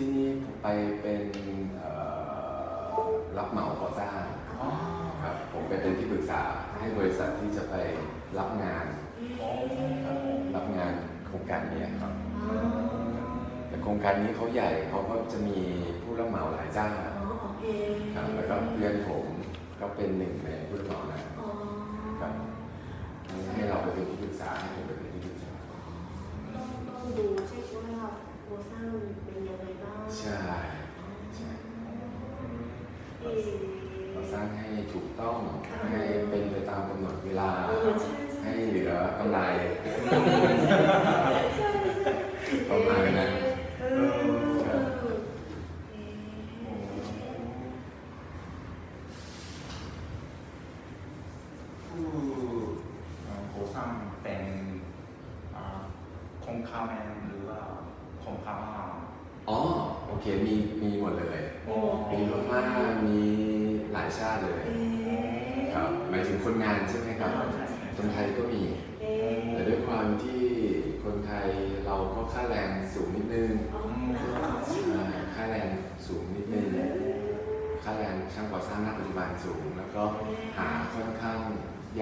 ที่นี่ผมไปเป็นเอ่อรับเหมาก่อสร้างอ๋อครับผมไปเป็นที่ปรึกษาให้บริษัทที่จะไปรับงานอ๋อรับงานโครงการนี้ครับ อ๋อแต่โครงการนี้เขาใหญ่เขาก็จะมีผู้รับเหมาหลายเจ้าอ๋อโอเคครับแล้วก็เพื่อนผมก็เป็นหนึ่งในผู้รับเหมานะอ๋อครับให้เราไปเป็นที่ปรึกษาให้ผมไปเป็นที่ปรึกษา ต้องต้องดูเช็คว่า โครงสร้างเป็นยังไงบ้างใช่ใช่เอ่อเราสร้างให้ถูกต้องให้เป็นไปตามกำหนดเวลา เออใช่ใช่ให้เหลือกำไรประมาณนั้น เออเออเอ๊ะ ผู้เอ่อโครงสร้างเป็นอ่าคงคาแมนหรือว่าคงคามา อ๋อโอเคมีมีหมดเลย โอ้ มีพม่ามีหลายชาติเลย เอ๊ะ ครับหมายถึงคนงานใช่ไหมครับ ใช่ใช่ คนไทยก็มี เอ๊ะ แต่ด้วยความที่คนไทยเราก็ค่าแรงสูงนิดนึง อ๋อ ใช่ค่าแรงสูงนิดนึง ค่าแรงช่างก่อ สร้างณปัจจุบันสูง แล้วก็หาค่อนข้าง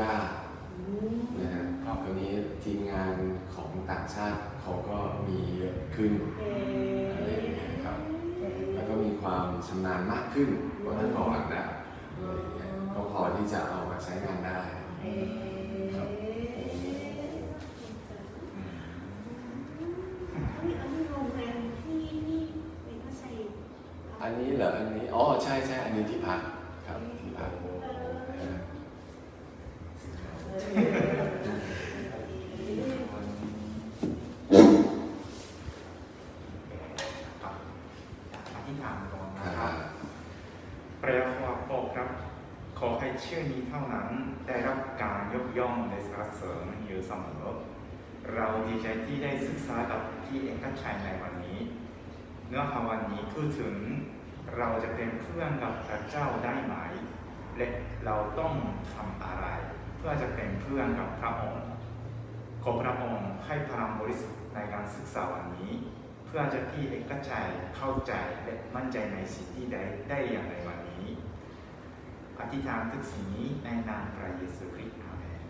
ยากอืมนะฮะคราวนี้ทีมงานของต่างชาติเขาก็มีเยอะขึ้นเอ๊ะอะไรอย่างเงี้ยครับแล้วก็มีความชำนาญมากขึ้นกว่าแต่ก่อนนะอะไรอย่างเงี้ยก็พอที่จะเอามาใช้งานได้เอ๊ะอืมอันนี้อันนี้โรงแรมที่ที่เป็นพัสดุอันนี้เหรออันนี้อ๋อใช่ใช่อันนี้ที่พักครับที่พักเออ ครับ อธิษฐานก่อนนะครับ แปลว่าพ่อครับ ขอให้ชื่อนี้เท่านั้นได้รับการยกย่องในสรรเสริญอยู่เสมอเราดีใจที่ได้ศึกษากับที่เอกชัยในวันนี้ เนื้อหาวันนี้คือถึงเราจะเป็นเพื่อนกับพระเจ้าได้ไหม และเราต้องทำอะไร เพื่อจะเป็นเพื่อนกับพระองค์ขอพระองค์ให้พลังบริสุทธิ์ในการศึกษาวันนี้ พื่อจะที่เอกชัยเข้าใจและมั่นใจในสิ่งที่ได้ได้อย่างในวันนี้ อธิษฐานทุกสิ่งนี้ในนามพระเยซูคริสต์อาเมน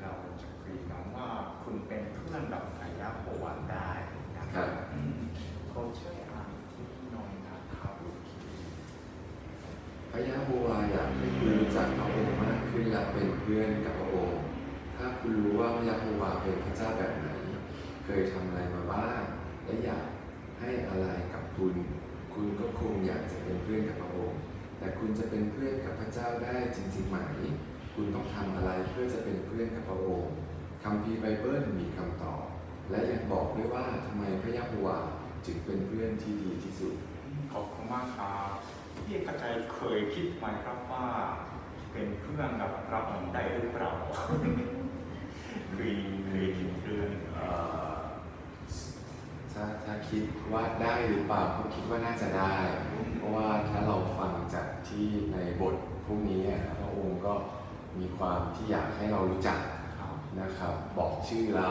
เราจะคุยกันว่าคุณเป็นเพื่อนกับพระยาโฮวาได้นะคครัรับบอืมเขาช่วยอ่านที่พี่น้องนะครับพระยาโฮวาอยากให้คุณรู้จักพระองค์มากขึ้นและเป็นเพื่อนกับพระอง คุณรู้ว่าพระยาโฮวาเป็นพระเจ้าแบบไหน เคยทำอะไรมาบ้าง และอยากให้อะไรกับคุณ คุณก็คงอยากจะเป็นเพื่อนกับพระองค์ แต่คุณจะเป็นเพื่อนกับพระเจ้าได้จริงๆไหม คุณต้องทำอะไรเพื่อจะเป็นเพื่อนกับพระองค์คัมภีร์ไบเบิลมีคำตอบ และยังบอกด้วยว่าทำไมพระยาโฮวาจึงเป็นเพื่อนที่ดีที่สุด ขอบคุณมากครับพี่เอกชัยเคยคิดไหมครับว่า เป็นเพื่อนกับพระองค์ได้หรือเปล่า เคยเคยคิดเรื่องเอ่อถ้าถ้าคิดว่าได้หรือเปล่าก็คิดว่าน่าจะได้ เพราะว่าถ้าเราฟังจากที่ในบทพวกนี้อะพระองค์ก็มีความที่อยากให้เรารู้จักครับนะครับ บอกชื่อเรา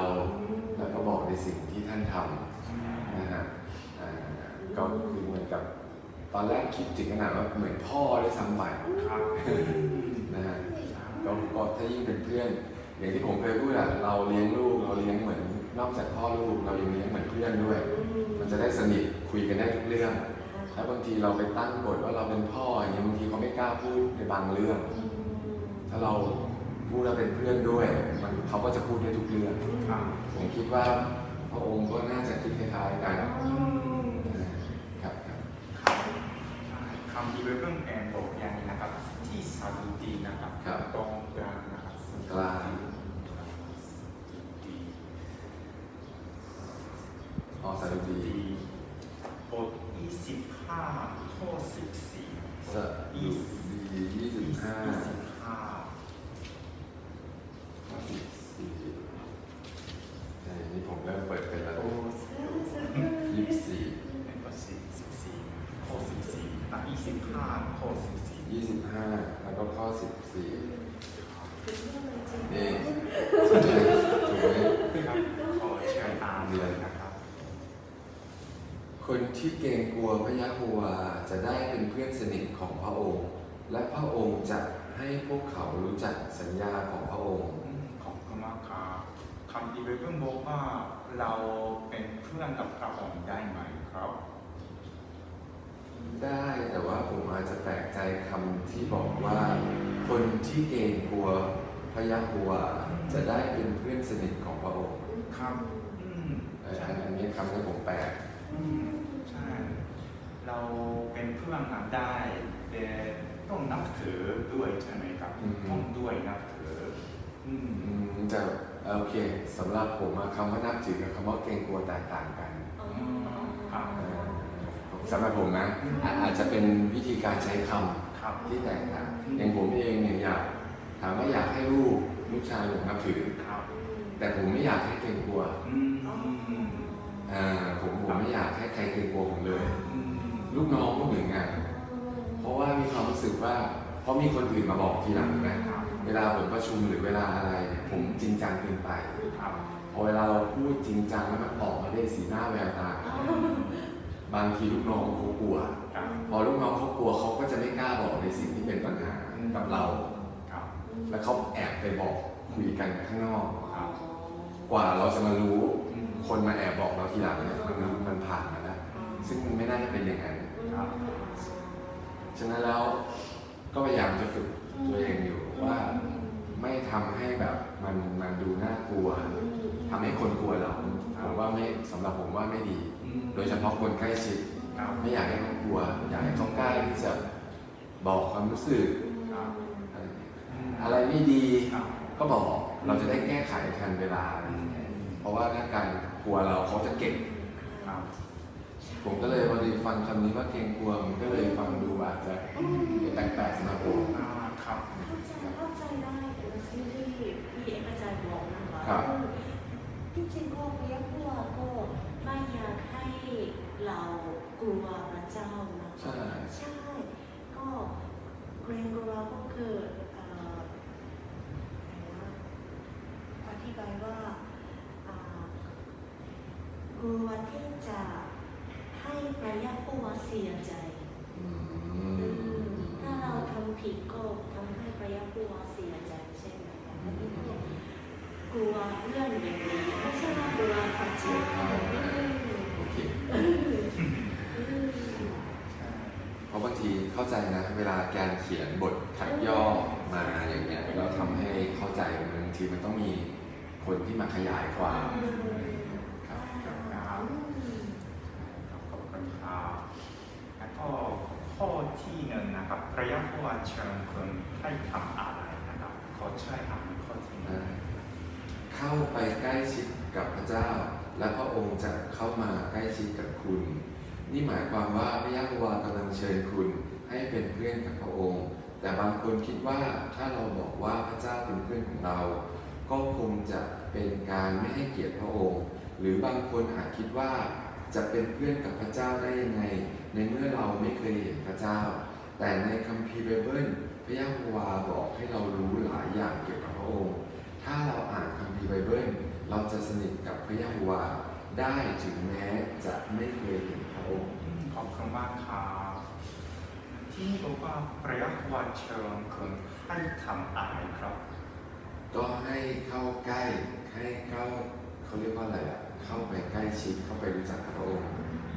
แล้วก็บอกในสิ่งที่ท่านทำนะฮะอ่าก็คือเหมือนกับ ตอนแรกคิดถึงขนาดว่าเหมือนพ่อด้วยซ้ำไปครับนะฮะก็ก็ถ้ายิ่งเป็นเพื่อน อย่างที่ผมเคยพูดอะเราเลี้ยงลูกเราเลี้ยงเหมือน นอกจากพ่อลูกเรายังเลี้ยงเหมือนเพื่อนด้วย มันจะได้สนิทคุยกันได้ทุกเรื่องแล้วบางทีเราไปตั้งกฎว่าเราเป็นพ่ออย่างเงี้ยบางทีเขาไม่กล้าพูดในบางเรื่อง ถ้าเราพูดแล้วเป็นเพื่อนด้วย มันเขาก็จะพูดได้ทุกเรื่องครับผมคิดว่าพระองค์ก็น่าจะคิดคล้ายๆกัน 25โคด25 แล้วก็ข้อ 14นี่ถูกไหมครับขอเชิญตามเลยนะครับ คนที่เกรงกลัวพระยะโฮวจะได้เป็นเพื่อนสนิทของพระองค์ และพระองค์จะให้พวกเขารู้จักสัญญาของพระองค์ของพระมากครัคำดีเบลเบิลบอกว่าเราเป็นเพื่อนกับพระองค์ได้ไหมครับ ได้แต่ว่าผมอาจจะแปลกใจคำที่บอกว่า คนที่เกรงกลัวพระยะโฮวาจะได้เป็นเพื่อนสนิทของพระองค์ครับ อืมเอ่อใช่อันนี้คำที่ผมแปลกอืมใช่ เราเป็นเพื่อนกันได้ แต่ต้องนับถือด้วยใช่ไหมครับอืมต้องด้วยนับถือ อืม อืมแต่เอ่อโอเคสำหรับผมอะคำว่านับถือกับคำว่าเกรงกลัวแตกต่างกัน อ๋อ ครับเอ่อ สำหรับผมนะอะอาจจะเป็นวิธีการใช้คำครับที่แตกต่างอย่างผมเองเนี่ยอยากถามว่าอยากให้ลูกลูกชายผมนับถือ ครับแต่ผมไม่อยากให้เกรงกลัวอืมอ๋ออ่าผมผมไม่อยากให้ใครเกรงกลัวผมเลย อืมลูกน้องก็เหมือนกันเพราะว่ามีความรู้สึกว่าเพราะมีคนอื่นมาบอกทีหลังนะครับเวลาผมประชุมหรือเวลาอะไรเนี่ยผมจริงจังเกินไป ครับพอเวลาเราพูดจริงจังแล้วมันออกมาได้สีหน้าแววตา บางทีลูกน้องเขากลัว ครับพอลูกน้องเขากลัวเขาก็จะไม่กล้าบอกในสิ่งที่เป็นปัญหากับเรา ครับแล้วเขาแอบไปบอกคุยกันข้างนอก ครับกว่าเราจะมารู้อืมคนมาแอบบอกเราทีหลังเนี่ยมันมันผ่านมาแล้ว ซึ่งมันไม่น่าจะเป็นอย่างนั้น ครับ ฉะนั้นแล้วก็พยายามจะฝึกตัวเองอยู่ว่าไม่ทำให้แบบมันมันดูน่ากลัวทำให้คนกลัวเราผมว่าไม่สำหรับผมว่าไม่ดีอืม โดยเฉพาะคนใกล้ชิดครับไม่อยากให้เขากลัว อยากให้เขากล้าที่จะบอกความรู้สึกครับอะไรอย่างเงี้ยอืมอะไรไม่ดีครับก็บอกเราจะได้แก้ไขทันเวลาอะไรอย่างเงี้ยเพราะว่าถ้าการกลัวเราเขาจะเก่งครับผมก็เลยพอดีฟังคำนี้ว่าเกรงกลัวมันก็เลยฟังดูอาจจะแปลกๆสำหรับผมอ่าครับเข้าใจเข้าใจได้แต่ว่าสิ่งที่พี่เอกอาจารย์บอกนะคะครับจริงๆก็พยาพัวก็ ไม่อยากให้เรากลัวพระเจ้านะใช่ ใช่ ก็เกรงกลัวก็คือเอ่ออะไรนะอธิบายว่าอ่ากลัวที่จะให้พระยาพัวเสียใจ อือืมมถ้าเราทำผิดก็ทำให้พระยาพัวเสียใจใช่ไหมคะอันนี้ก็กลัวเรื่องอย่างนี้ไม่ใช่ว่ากลัวพระเจ้าอืม โอเค อืมอืม ใช่ เพราะบางที เข้าใจนะ เวลาการเขียนบทขัดย่อมาอย่างเงี้ยเราทำให้เข้าใจบางทีมันต้องมีคนที่มาขยายความครับครับครับขอบคุณครับแล้วก็ข้อที่หนึ่งนะครับระยะเวลาเชิญคุณให้ทำอะไรนะครับขอช่วยอ่านข้อที่หนึ่ง เข้าไปใกล้ชิดกับพระเจ้า และพระองค์จะเข้ามาใกล้ชิดกับคุณ นี่หมายความว่าพระยาโฮวากำลังเชิญคุณ ให้เป็นเพื่อนกับพระองค์ แต่บางคนคิดว่าถ้าเราบอกว่าพระเจ้าเป็นเพื่อนของเรา ก็คงจะเป็นการไม่ให้เกียรติพระองค์ หรือบางคนอาจคิดว่าจะเป็นเพื่อนกับพระเจ้าได้ยังไง ในเมื่อเราไม่เคยเห็นพระเจ้า แต่ในคัมภีร์ไบเบิลพระยาโฮวาบอกให้เรารู้หลายอย่างเกี่ยวกับพระองค์ ถ้าเราอ่านคัมภีร์ไบเบิลเราจะสนิทกับพระยาโฮวาได้ถึงแม้จะไม่เคยเห็นพระองค์ขอบคุณมากครับ ที่บอกว่าระยะเวลาเชิญคุณให้ทำอะไรครับ ก็ให้เข้าใกล้ให้เข้าเขาเรียกว่าอะไรอะเข้าไปใกล้ชิดเข้าไปรู้จักพระองค์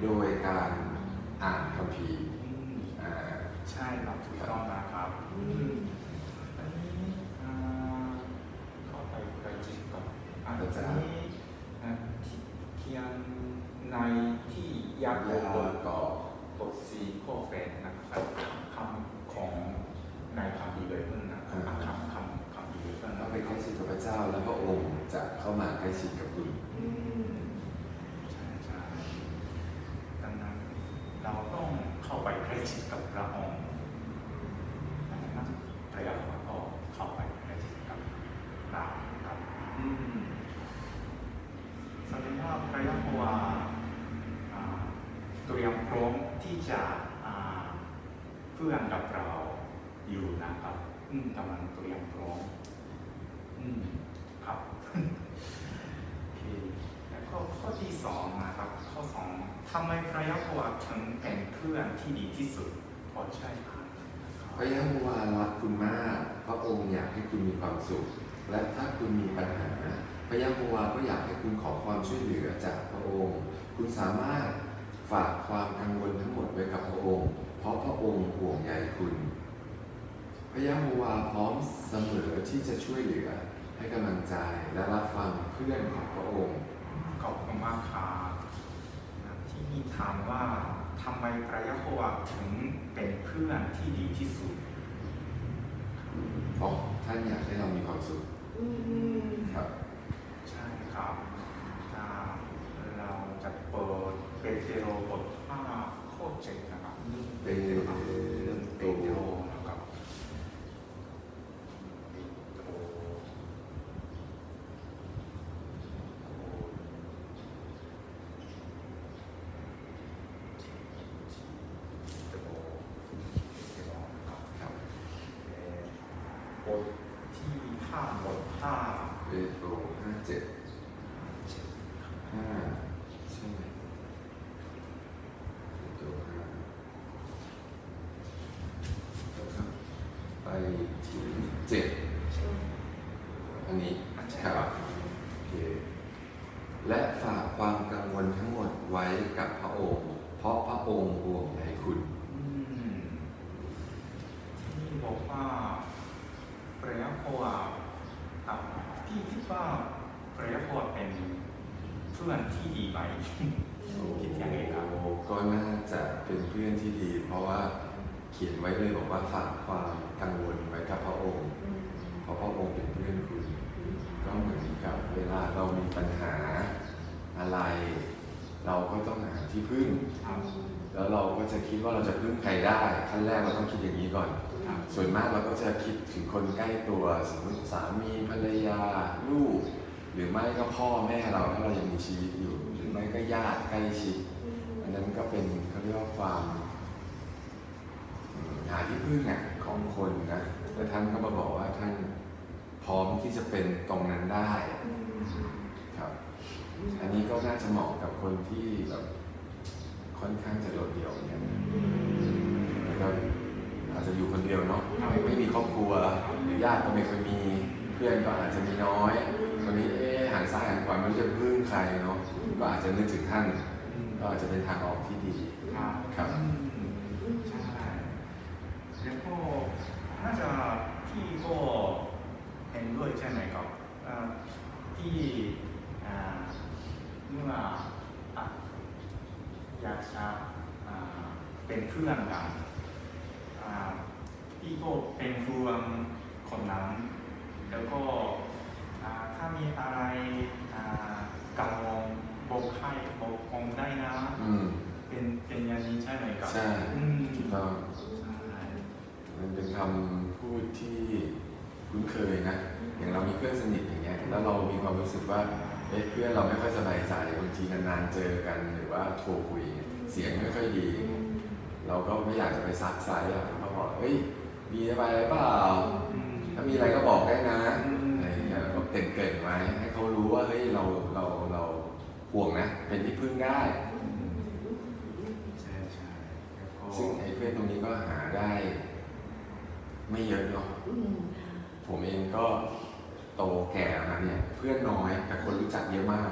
โดยการอ่านคัมภีร์อืมอ่าใช่ครับถูกต้องนะครับอืมอันนี้อ่าเข้าไปใกล้ชิดกับอันนี้อ่าที่เขียนในที่ยาก ยา บน ก็ บทสีข้อแฝงนะครับคำของในคำดีเลยเพิ่งนะครับคำคำคำดีเลยเพิ่ง เข้า นะ ไปใกล้ชิดกับพระเจ้า แล้วพระองค์จะเข้ามาใกล้ชิดกับคุณ อืมใช่ใช่ดังนั้นเราต้องเข้าไปใกล้ชิดกับพระองค์นะครับระยะเวลาก็เข้าไปใกล้ชิดกับเราครับอืมแสดงว่าระยะเวลาอ่าเตรียมพร้อมที่จะอ่า เพื่อนกับเราอยู่นะครับ อืมกำลังเตรียมพร้อมอืมครับข้อข้อที่สองนะครับ ข้อสองทำไมพระยะโฮวาถึงเป็นเพื่อนที่ดีที่สุดพอใช่ไหมพระยะโฮวารักคุณมากพระองค์อยากให้คุณมีความสุข และถ้าคุณมีปัญหาพระยะโฮวาก็อยากให้คุณขอความช่วยเหลือจากพระองค์ คุณสามารถฝากความกังวลทั้งหมดไว้กับพระองค์เพ ราะพระองค์ห่วงใยคุณ พระยะโฮวาพร้อมเสมอที่จะช่วยเหลือให้กำลังใจและรับฟังเพื่อนของพระองค์ขอบคุณมากครับที่มีถามว่าทำไมพระยะโฮวาถึงเป็นเพื่อนที่ดีที่สุดเพราะท่านอยากให้เรามีความสุขอืมครับ ใช่ครับถ้าเราจะเปิดเปเทโรบทห้าข้อเจ็ดนะครับ เป เป โตร เทโรนะครับเปโตรเปโตรเปโตรนะครับ ครับ เอ่อบทที่ห้าบทห้า เปโตรห้าเจ็ดห้าใช่ไหมเปโตรห้าแล้วก็ ไปถึงเจ็ดอันนี้ อันใช่ ค ค รั รั บบ โอเคและฝากความกังวลทั้งหมดไว้กับพระองค์ เพราะพระองค์ห่วงใยคุณ อืมที่บอกว่าพระยะโฮวาอะพี่คิดว่าพระยะโฮวาเป็นเพื่อนที่ดีไหม คิดยังไงครับ ก็น่าจะเป็นเพื่อนที่ดี เพราะว่าเขียนไว้เลยบอกว่าฝากความกังวลไว้กับพระองค์ เพราะพระองค์เป็นเพื่อนคุณ ก็เหมือนกับเวลาเรามีปัญหาอะไร เราก็ต้องหาที่พึ่งครับแล้วเราก็จะคิดว่าเราจะพึ่งใครได้ขั้นแรกเราต้องคิดอย่างนี้ก่อนครับส่วนมากเราก็จะคิดถึงคนใกล้ตัวสมมติสามีภรรยาลูก หรือไม่ก็พ่อแม่เราถ้าเรายังมีชีวิตอยู่ หรือไม่ก็ญาติใกล้ชิดอันนั้นก็เป็นเขาเรียกว่าความอืมหาที่พึ่งอะของคนนะแต่ท่านก็มาบอกว่าท่านพร้อมที่จะเป็นตรงนั้นได้ครับ อันนี้ก็น่าจะเหมาะกับคนที่แบบค่อนข้างจะโดดเดี่ยวเนี่ยนะแล้วก็อาจจะอยู่คนเดียวเนาะไม่ไม่มีครอบครัวหรือญาติก็ไม่เคยมีเพื่อนก็อาจจะมีน้อยวันนี้เอ๊ะหันซ้ายหันขวาไม่รู้จะพึ่งใครเนาะก็อาจจะนึกถึงท่าน ก็อาจจะเป็นทางออกที่ดีครับ ครับ อืมใช่แล้วก็น่าจะพี่ก็เห็นด้วยใช่ไหมครับอ่าที่อ่าเมื่ออะอยากจะอ่าเป็นเพื่อนกันอ่าพี่ก็เป็นเพื่อนคนนั้น แล้วก็อ่าถ้ามีอะไรอ่ากังวลบอกใครบอกผมได้นะ อืม เป็นเป็นอย่างนี้ใช่ไหมครับ ใช่ อืม ถูกต้อง ใช่ มันเป็นคำพูดที่คุ้นเคยนะ อย่างเรามีเพื่อนสนิทอย่างเงี้ยแล้วเรามีความรู้สึกว่าเอ๊ะเพื่อนเราไม่ค่อยสบายใจบางทีนานๆเจอกันหรือว่าโทรคุยเสียงไม่ค่อยดี เราก็ไม่อยากจะไปซักไซส์อะเราบอกเฮ้ยมีอะไรเปล่าอืมถ้ามีอะไรก็บอกได้นะอะไรอย่างเงี้ยเราก็เกรินๆไว้ให้เขารู้ว่าเฮ้ยเราเราเราห่วงนะเป็นที่พึ่งได้ใช่ใช่แล้วก็ซึ่งไอ้เพื่อนตรงนี้ก็หาได้ ไม่เยอะเนาะ ผมเองก็โตแก่มาเนี่ยเพื่อนน้อยแต่คนรู้จักเยอะมาก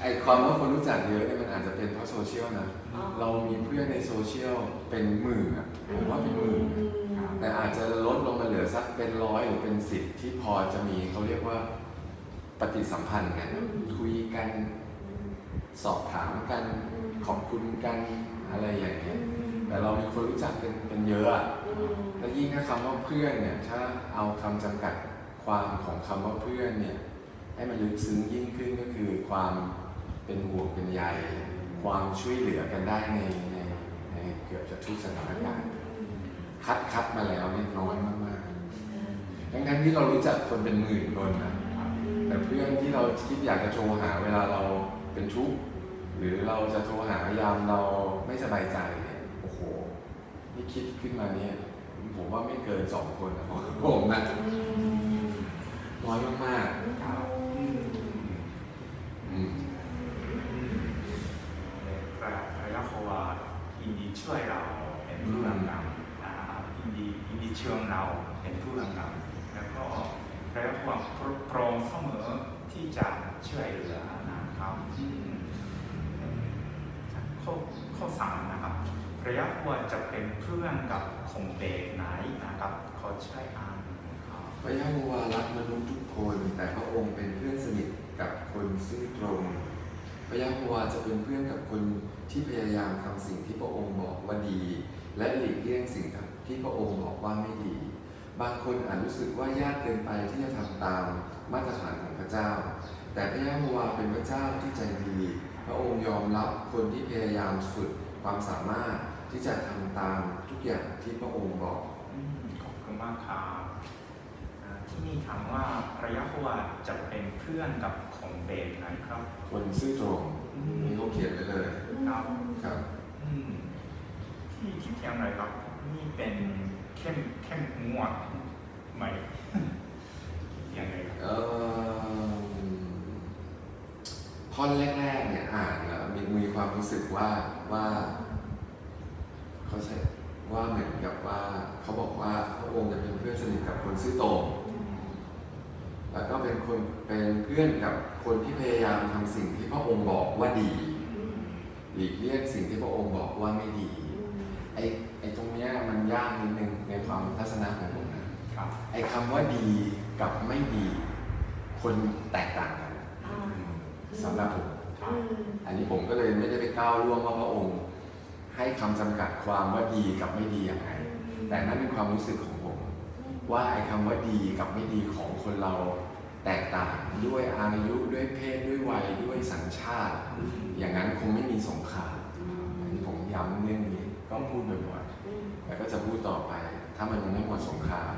ไอ้ความว่าคนรู้จักเยอะเนี่ยมันอาจจะเป็นเพราะโซเชียลนะเรามีเพื่อนในโซเชียลเป็นหมื่นอะผมว่าเป็นหมื่นอะแต่อาจจะลดลงมาเหลือสักเป็นร้อยหรือเป็นสิบที่พอจะมีเขาเรียกว่าปฏิสัมพันธ์กันอืมคุยกันสอบถามกันขอบคุณกันอะไรอย่างเงี้ย แต่เรามีคนรู้จักเป็นเป็นเยอะอะและยิ่งถ้าคำว่าเพื่อนเนี่ยถ้าเอาคำจำกัดความของคำว่าเพื่อนเนี่ยให้มันลึกซึ้งยิ่งขึ้นก็คือความเป็นห่วงเป็นใยความช่วยเหลือกันได้ในในในเกือบจะทุกสถานการณ์คัดคัดมาแล้วเนี่ยน้อยมากๆทั้งทั้งที่เรารู้จักคนเป็นหมื่นคนนะแต่เพื่อนที่เราคิดอยากจะโทรหาเวลาเราเป็นทุกข์หรือเราจะโทรหายามเราไม่สบายใจ คิดขึ้นมาเนี่ย ผมว่าไม่เกินสองคนนะผมนะน้อยมากครับอืม ๆ ช่วยเราเป็นผู้นำนำอ่ายินดียินดีเชิญเราเป็นผู้นำนำแล้วก็พระยาหัวพร้อมเสมอที่จะช่วยเหลือนะครับอืมข้อข้อสามนะครับพระยาหัวจะเป็นเพื่ อนกับคงเบกไหนนะครับเขอช่วยอ่านครับพระยะโฮวารักมนุษย์ทุกคน แต่พระองค์เป็นเพื่อนสนิทกับคนซื่อตรงพระยะโฮวาจะเป็นเพื่อนกับคนที่พยายามทำสิ่งที่พระองค์บอกว่าดี และหลีกเลี่ยงสิ่งที่พระองค์บอกว่าไม่ดี บางคนอาจรู้สึกว่ายากเกินไปที่จะทำตามมาตรฐานของพระเจ้า แต่พระยะโฮวาเป็นพระเจ้าที่ใจดี พระองค์ยอมรับคนที่พยายามสุดความสามารถที่จะทำตาม อย่างที่พระองค์บอกอืมขอบคุณมากครับอ่าที่นี่ถามว่าพระยาโฮวาจะเป็นเพื่อนกับคงเบกไหนครับคนซื่อตรงอืมนี่เขาเขียนไปเลยครับครับ อืมที่คิดอย่างไรครับ นี่เป็นเข้มเข้มงวดไหมคิดอย่างไรครับเอ่อท่อนแรกๆเนี่ยอ่านแล้วมีมีความรู้สึกว่าว่าเขาใช้ ว่าเหมือนกับว่าเขาบอกว่าพระองค์จะเป็นเพื่อนสนิทกับคนซื่อตรงแล้วก็เป็นคนเป็นเพื่อนกับคนที่พยายามทำสิ่งที่พระองค์บอกว่าดีหลีกเลี่ยงสิ่งที่พระองค์บอกว่าไม่ดีไอ้ไอ้ตรงเนี้ยมันยากนิดนึงในความทัศนะของผมนะครับไอ้คำว่าดีกับไม่ดี คนแตกต่างกันสำหรับผมครับอันนี้ผมก็เลยไม่ได้ไปก้าวล่วงว่าพระองค์ ให้คำจำกัดความว่าดีกับไม่ดีอย่างไรแต่นั่นเป็นความรู้สึกของผม ว่าไอ้คำว่าดีกับไม่ดีของคนเราแตกต่างด้วยอายุด้วยเพศด้วยวัยด้วยสัญชาติ อย่างนั้นคงไม่มีสงครามอันนี้ผมย้ำเรื่องนี้ก็พูดบ่อยๆแต่ก็จะพูดต่อไป ถ้ามันยังไม่หมดสงคราม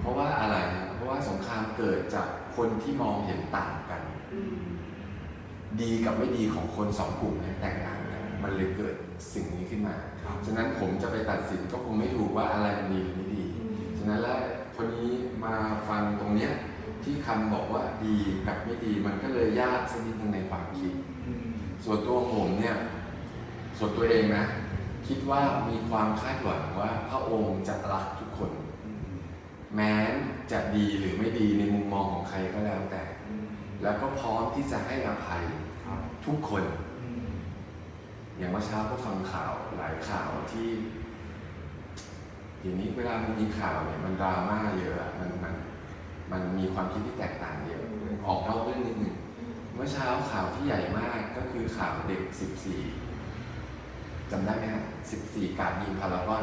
เพราะว่าอะไรนะเพราะว่าสงครามเกิดจากคนที่มองเห็นต่างกัน ดีกับไม่ดีของคนสองกลุ่มเนี่ยแตกต่างกัน มันเลยเกิด สิ่งนี้ขึ้นมาครับฉะนั้นผมจะไปตัดสินก็คงไม่ถูกว่าอะไรมันดีหรือไม่ดี ฉะนั้นแล้วคนนี้มาฟังตรงเนี้ยที่คำบอกว่าดีกับไม่ดีมันก็เลยยากสักนิดนึงในความคิดอืมส่วนตัวผมเนี่ยส่วนตัวเองนะ คิดว่ามีความคาดหวังว่าพระองค์จะรักทุกคนอืมแม้จะดีหรือไม่ดีในมุมมองของใครก็แล้วแต่อืมแล้วก็พร้อมที่จะให้อภัยครับทุกคน อืมอย่างเมื่อเช้าก็ฟังข่าวหลายข่าวที่ทีนี้เวลามันมีข่าวเนี่ยมันดราม่าเยอะอะมันมันมันมีความคิดที่แตกต่างเยอะออกนอกเรื่องนิดหนึ่งเมื่อเช้าข่าวที่ใหญ่มากก็คือข่าวเด็ก 14จำได้ไหมครับ14 การยิงพารากอน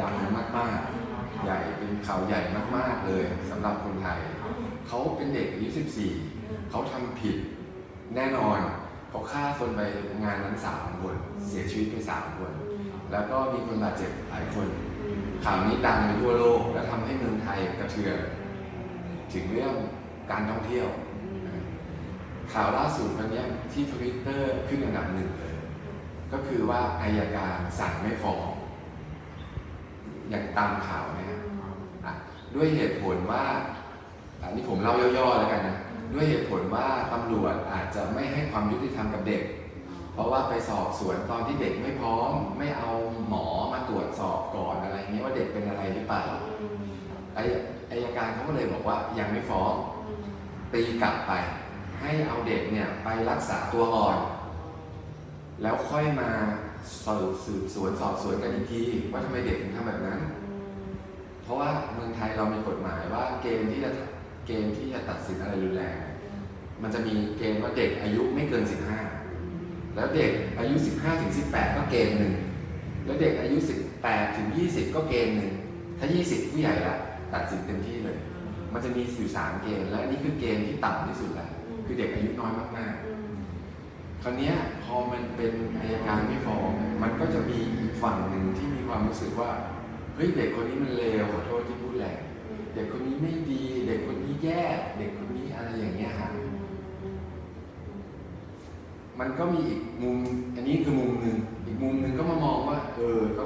ดังมากๆ ใหญ่เป็นข่าวใหญ่มากๆเลยสำหรับคนไทย เขาเป็นเด็กอายุ14 เขาทำผิดแน่นอน เขาฆ่าคนไปงานนั้นสามคนเสียชีวิตไปสามคน แล้วก็มีคนบาดเจ็บหลายคน ข่าวนี้ดังไปทั่วโลก และทำให้เมืองไทยกระเทือนถึงเรื่องการท่องเที่ยว ข่าวล่าสุดวันเนี้ยที่ทวิตเตอร์ขึ้นอันดับหนึ่งเลยก็คือว่าอายการสั่งไม่ฟ้องอย่างตามข่าวเนะครับอะด้วยเหตุผลว่าอันนี้ผมเล่าย่อๆแล้วกันนะ ด้วยเหตุผลว่าตำรวจอาจจะไม่ให้ความยุติธรรมกับเด็ก เพราะว่าไปสอบสวนตอนที่เด็กไม่พร้อม ไม่เอาหมอมาตรวจสอบก่อนอะไรเงี้ยว่าเด็กเป็นอะไรหรือเปล่าอายอายการเขาก็เลยบอกว่ายังไม่ฟ้องตีกลับไป ให้เอาเด็กเนี่ยไปรักษาตัวก่อน แล้วค่อยมาสืบสวนสอบสวนกันอีกทีว่าทำไมเด็กถึงทำแบบนั้น เพราะว่าเมืองไทยเรามีกฎหมายว่าเกณฑ์ที่ เกณฑ์ที่จะตัดสินอะไรรุนแรงเนี่ยมันจะมีเกณฑ์ว่าเด็กอายุไม่เกิน 15 แล้วเด็กอายุ 15ถึง18 ก็เกณฑ์หนึ่งแล้วเด็กอายุ 18ถึง20 ก็เกณฑ์หนึ่งถ้า 20 ผู้ใหญ่ละตัดสินเต็มที่เลย มันจะมีอยู่สามเกณฑ์และอันนี่คือเกณฑ์ที่ต่ำที่สุดแล้วคือเด็กอายุน้อยมากๆ คราวเนี้ยพอมันเป็นอายการไม่ฟ้องมันก็จะมีอีกฝั่งหนึ่งที่มีความรู้สึกว่าเฮ้ยเด็กคนนี้มันเลวขอโทษที่พูดแรงเด็กคนนี้ไม่ดีเด็กคนนี้ แย่เด็กคนนี้อะไรอย่างเงี้ยฮะมันก็มีอีกมุม อันนี้คือมุมหนึ่งอีกมุมหนึ่งก็มามองว่า เออก็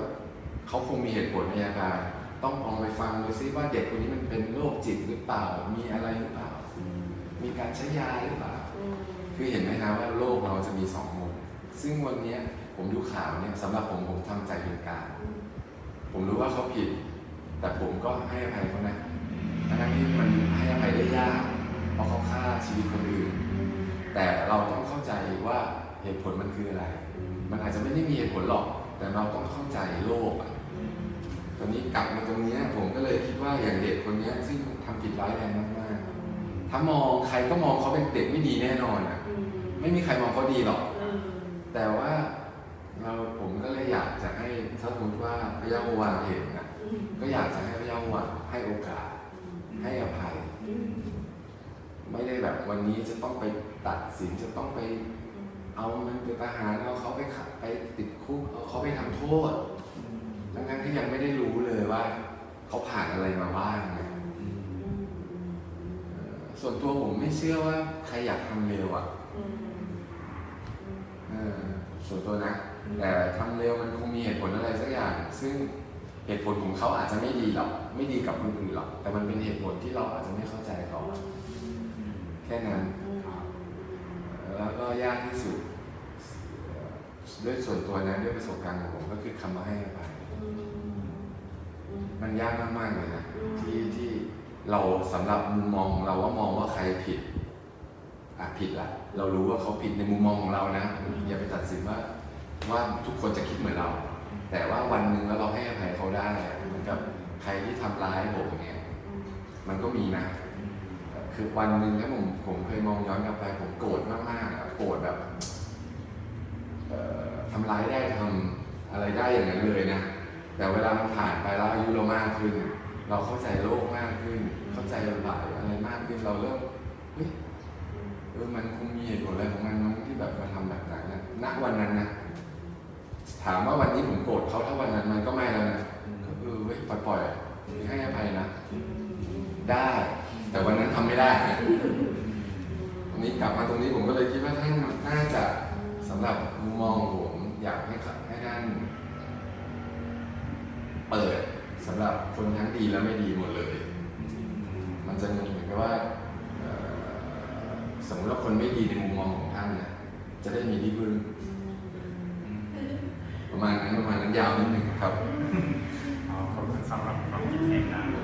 เขาคงมีเหตุผลอาการต้องลองไปฟังดูซิว่าเด็กคนนี้มันเป็นโรคจิตหรือเปล่า มีอะไรหรือเปล่า มีการใช้ยาหรือเปล่า คือเห็นไหมครับว่าโลกเราจะมีสองมุม ซึ่งวันนี้ผมดูข่าวเนี่ยสำหรับผมผมทำใจเป็นกลางผมรู้ว่าเขาผิด แต่ผมก็ให้อภัยเขานะ ทั้งที่มันให้อภัยได้ยากเพราะเขาฆ่าชีวิตคนอื่น แต่เราต้องเข้าใจว่าเหตุผลมันคืออะไร มันอาจจะไม่ได้มีเหตุผลหรอก แต่เราต้องเข้าใจโลกอะตอนนี้กลับมาตรงนี้ผมก็เลยคิดว่าอย่างเด็กคนนี้ซึ่งทำผิดร้ายแรงมากๆ ถ้ามองใครก็มองเขาเป็นเด็กไม่ดีแน่นอนอะไม่มีใครมองเขาดีหรอก แต่ว่าเราผมก็เลยอยากจะให้ถ้าสมมติว่าพระยาโฮวาเห็นนะก็อยากจะให้พระยาโฮวาให้โอกาส ให้อภัย ไม่ได้แบบวันนี้จะต้องไปตัดสินจะต้องไป เอามันไปประหารเอาเขาไปขับไปติดคุกเอาเขาไปทำโทษทั้งๆที่ยังไม่ได้รู้เลยว่า เขาผ่านอะไรมาบ้างนะส่วนตัวผมไม่เชื่อว่าใครอยากทำเร็วอะส่วนตัวนะ แต่ทำเร็วมันคงมีเหตุผลอะไรสักอย่าง ซึ่ง ตุผลของเขาอาจจะไม่ดีหรอกไม่ดีกับคนอื่นหรอก แต่มันเป็นเหตุผลที่เราอาจจะไม่เข้าใจเขาอะแค่นั้น แล้วก็ยากที่สุดเอ่อด้วยส่วนตัวนะด้วยประสบการณ์ของผมก็คือคำว่าให้อภัยมันยากมากๆเลยนะที่ที่เราสำหรับมุมมองของเราว่ามองว่าใครผิดอะผิดละเรารู้ว่าเขาผิดในมุมมองของเรานะอย่าไปตัดสินว่าว่าทุกคนจะคิดเหมือนเรา แต่ว่าวันหนึ่งแล้วเราให้อภัยเขาได้เหมือนกับใครที่ทำร้ายผมเนี่ย มันก็มีนะคือวันหนึ่งถ้าผมผมเคยมองย้อนกลับไปผมโกรธมากๆโกรธแบบทำร้ายได้ทำอะไรได้อย่างนั้นเลยนะ แต่เวลามันผ่านไปแล้วอายุเรามากขึ้น เราเข้าใจโลกมากขึ้น เข้าใจหลายอะไรมากขึ้นเราเริ่มเฮ้ยเออมันคงมีเหตุผลอะไรของมันมั้งที่แบบมาทำแบบนั้นนะณวันนั้นนะ ถามว่าวันนี้ผมโกรธเขาถ้าวันนั้นมันก็ไม่แล้วนะก็เออเว้ยปล่อยปล่อยๆให้อภัยนะได้ แต่วันนั้นทำไม่ได้วันนี้กลับมาตรงนี้ผมก็เลยคิดว่าท่านน่าจะสำหรับมุมมองของผมอยากให้ขับให้ท่านเปิดสำหรับคนทั้งดีและไม่ดีหมดเลย มันจะเหมือนกับว่าเอ่อสมมติว่าคนไม่ดีในมุมมองของท่านนะจะได้มีที่พึ่ง ประมาณนั้นประมาณนั้นยาวนิดนึงครับขอบคุณสำหรับความคิดเห็นนะ